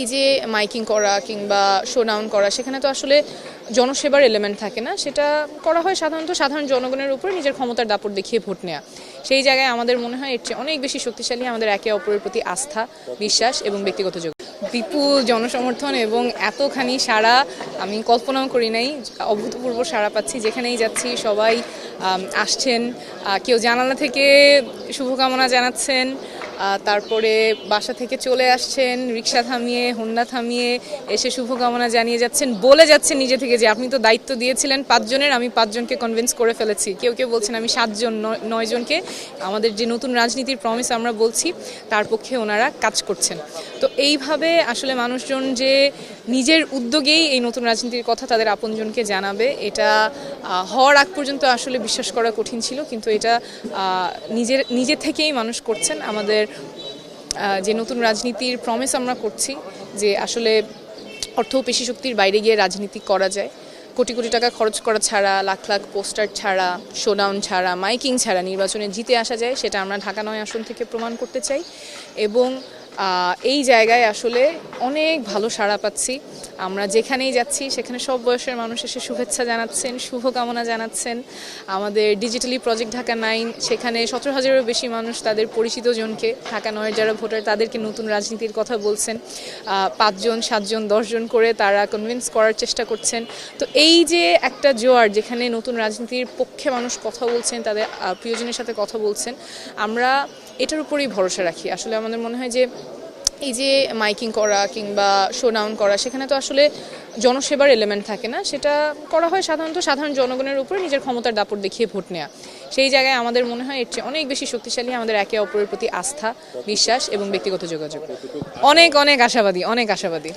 এই যে মাইকিং করা কিংবা শো ডাউন করা, সেখানে তো আসলে জনসেবার এলিমেন্ট থাকে না। সেটা করা হয় সাধারণত সাধারণ জনগণের উপর নিজের ক্ষমতার দাপট দেখিয়ে ভোট নেওয়া সেই জায়গায় আমাদের মনে হয় এর চেয়ে অনেক বেশি শক্তিশালী আমাদের একে অপরের প্রতি আস্থা, বিশ্বাস এবং ব্যক্তিগত যোগ। বিপুল জনসমর্থন এবং এতখানি সাড়া আমি কল্পনাও করি নাই, অভূতপূর্ব সাড়া পাচ্ছি। যেখানেই যাচ্ছি সবাই আসছেন। কেউ জানালা থেকে শুভকামনা জানাচ্ছেন। তারপরে বাসা থেকে চলে আসছেন, রিক্সা থামিয়ে, হোন্ডা থামিয়ে এসে শুভকামনা জানিয়ে যাচ্ছেন, বলে যাচ্ছেন নিজে থেকে যে আপনি তো দায়িত্ব দিয়েছিলেন পাঁচজনের, আমি পাঁচজনকে কনভিন্স করে ফেলেছি। কেউ কেউ বলছেন আমি সাতজন নয়- নয়জনকে। আমাদের যে নতুন রাজনীতির প্রমিস আমরা বলছি, তার পক্ষে ওনারা কাজ করছেন। তো এইভাবে আসলে মানুষজন যে নিজের উদ্যোগেই এই নতুন রাজনীতির কথা তাদের আপনজনকে জানাবে, এটা হওয়ার আগ পর্যন্ত আসলে বিশ্বাস করা কঠিন ছিল, কিন্তু এটা নিজের, নিজে থেকেই মানুষ করছেন। আমাদের যে নতুন রাজনীতির প্রমিস আমরা করছি যে আসলে অর্থ পেশি শক্তির বাইরে গিয়ে রাজনীতি করা যায়। কোটি কোটি টাকা খরচ করা ছাড়া, লাখ লাখ পোস্টার ছাড়া শোডাউন ছাড়া, মাইকিং ছাড়া নির্বাচনে জিতে আসা যায়, সেটা আমরা ঢাকা নয় আসন থেকে প্রমাণ করতে চাই। এবং এই জায়গায় আসলে অনেক ভালো সাড়া পাচ্ছি। আমরা যেখানেই যাচ্ছি, সেখানে সব বয়সের মানুষ এসে শুভেচ্ছা জানাচ্ছেন, শুভকামনা জানাচ্ছেন। আমাদের ডিজিটালি প্রজেক্ট ঢাকা নাইন, সেখানে সতেরো হাজারেরও বেশি মানুষ তাদের পরিচিত জনকে, ঢাকা নয়ের যারা ভোটার, তাদেরকে নতুন রাজনীতির কথা বলছেন। পাঁচজন, সাতজন, দশজন করে তারা কনভিন্স করার চেষ্টা করছেন। তো এই যে একটা জোয়ার, যেখানে নতুন রাজনীতির পক্ষে মানুষ কথা বলছেন, তাদের প্রিয়জনের সাথে কথা বলছেন, আমরা এটার উপরেই ভরসা রাখি। আসলে আমাদের মনে হয় যে এই যে মাইকিং করা কিংবা শো ডাউন করা, সেখানে তো আসলে জনসেবার এলিমেন্ট থাকে না। সেটা করা হয় সাধারণত সাধারণ জনগণের উপরে নিজের ক্ষমতার দাপট দেখিয়ে ভোট নেওয়া সেই জায়গায় আমাদের মনে হয় এর চেয়ে অনেক বেশি শক্তিশালী আমাদের একে অপরের প্রতি আস্থা, বিশ্বাস এবং ব্যক্তিগত যোগাযোগ। অনেক অনেক আশাবাদী অনেক আশাবাদী।